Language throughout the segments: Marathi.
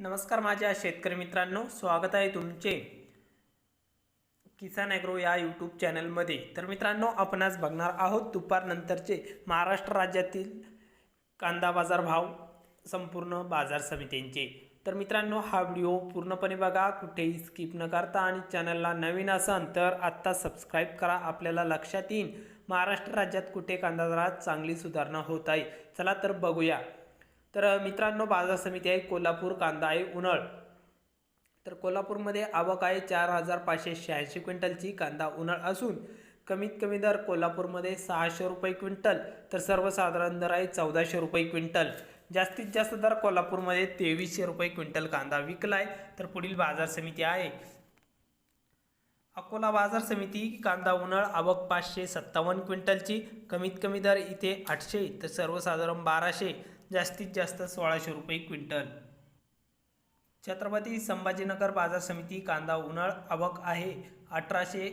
नमस्कार माझ्या शेतकरी मित्रांनो स्वागत आहे तुमचे किसान ॲग्रो या यूट्यूब चॅनलमध्ये. तर मित्रांनो आपण आज बघणार आहोत दुपारनंतरचे महाराष्ट्र राज्यातील कांदा बाजार भाव संपूर्ण बाजार समित्यांचे तर मित्रांनो हा व्हिडिओ पूर्णपणे बघा कुठेही स्किप न करता आणि चॅनलला नवीन असाल तर आत्ता सबस्क्राईब करा. आपल्याला लक्षात येईल महाराष्ट्र राज्यात कुठे कांदा दरात चांगली सुधारणा होत आहे. चला तर बघूया. तर मित्रांनो बाजार समिती आहे कोल्हापूर कांदा आहे उन्हाळ. तर कोल्हापूरमध्ये आवक आहे चार हजार पाचशे शहाऐंशी क्विंटलची कांदा उन्हाळ असून कमीत कमी दर कोल्हापूरमध्ये सहाशे रुपये क्विंटल तर सर्वसाधारण दर आहे चौदाशे रुपये क्विंटल. जास्तीत जास्त दर कोल्हापूरमध्ये तेवीसशे रुपये क्विंटल कांदा विकला आहे तर पुढील बाजार समिती आहे. अकोला बाजार समिती कांदा उन्हाळ आवक पाचशे सत्तावन्न क्विंटलची कमीत कमी दर इथे आठशे तर सर्वसाधारण बाराशे. जास्तीत जास्त सोळाशे रुपये क्विंटल. छत्रपती संभाजीनगर बाजार समिती कांदा उन्हाळ आवक आहे अठराशे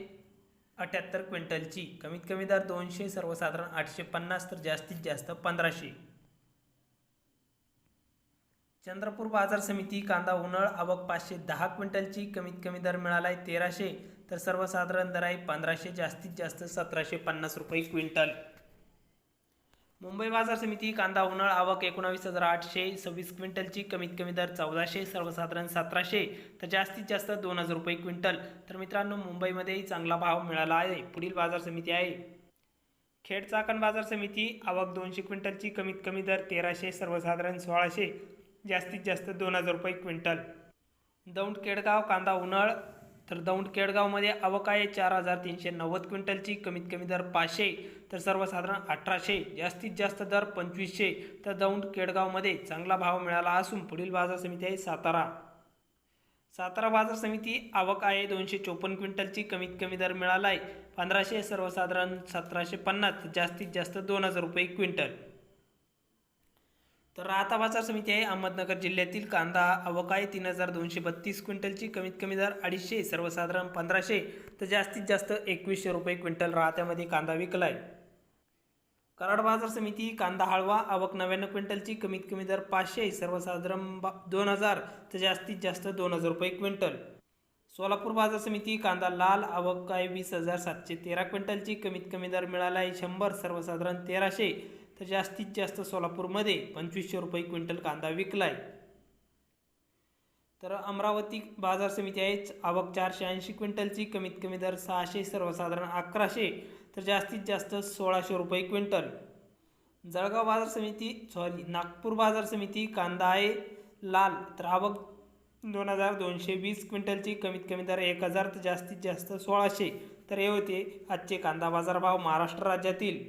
अठ्याहत्तर क्विंटलची. कमीत कमी दर दोनशे सर्वसाधारण आठशे पन्नास तर जास्तीत जास्त पंधराशे. चंद्रपूर बाजार समिती कांदा उन्हाळ आवक पाचशे दहा क्विंटलची. कमीत कमी दर मिळाला आहे तेराशे तर सर्वसाधारण दर आहे पंधराशे जास्तीत जास्त सतराशे पन्नास रुपये क्विंटल. मुंबई बाजार समिती कांदा उन्हाळ आवक एकोणावीस हजार आठशे सव्वीस क्विंटलची कमीत कमी दर चौदाशे सर्वसाधारण सतराशे तर जास्तीत जास्त दोन हजार रुपये क्विंटल. तर मित्रांनो मुंबईमध्येही चांगला भाव मिळाला आहे. पुढील बाजार समिती आहे. खेड चाकण बाजार समिती आवक दोनशे क्विंटलची कमीत कमी दर तेराशे सर्वसाधारण सोळाशे जास्तीत जास्त दोन हजार रुपये क्विंटल. दौंड केडगाव कांदा उन्हाळ तर दौंड केडगावमध्ये आवक आहे चार हजार तीनशे नव्वद क्विंटलची कमीत कमी दर पाचशे तर सर्वसाधारण अठराशे जास्तीत जास्त दर पंचवीसशे. तर दौंड केडगावमध्ये चांगला भाव मिळाला असून पुढील बाजार समिती आहे सातारा. सातारा बाजार समिती आवक आहे दोनशे चोपन्न क्विंटलची कमीत कमी दर मिळाला आहे पंधराशे सर्वसाधारण सतराशे पन्नास जास्तीत जास्त दोन हजार रुपये क्विंटल. तर राहता बाजार समिती आहे अहमदनगर जिल्ह्यातील कांदा अवकाळी तीन हजार दोनशे बत्तीस क्विंटलची कमीत कमी दर अडीचशे सर्वसाधारण पंधराशे तर जास्तीत जास्त एकवीसशे रुपये क्विंटल राहत्यामध्ये कांदा विकला आहे कराड बाजार समिती कांदा हळवा आवक नव्याण्णव क्विंटलची कमीत कमी दर पाचशे सर्वसाधारण बा दोन हजार तर जास्तीत जास्त दोन हजार रुपये क्विंटल. सोलापूर बाजार समिती कांदा लाल आवक आहे वीस हजार सातशे तेरा क्विंटलची कमीत कमी दर मिळाला आहे शंभर सर्वसाधारण तेराशे तर जास्तीत जास्त सोलापूरमध्ये पंचवीसशे रुपये क्विंटल कांदा विकला आहे तर अमरावती बाजार समिती आहेच आवक चारशे ऐंशी क्विंटलची कमीत कमी दर सहाशे सर्वसाधारण अकराशे तर जास्तीत जास्त सोळाशे रुपये क्विंटल. जळगाव बाजार समिती सॉरी नागपूर बाजार समिती कांदा आहे लाल तर आवक दोन हजार दोनशे वीस क्विंटलची कमीत कमी दर एक हजार तर जास्तीत जास्त सोळाशे. तर हे होते आजचे कांदा बाजार भाव महाराष्ट्र राज्यातील.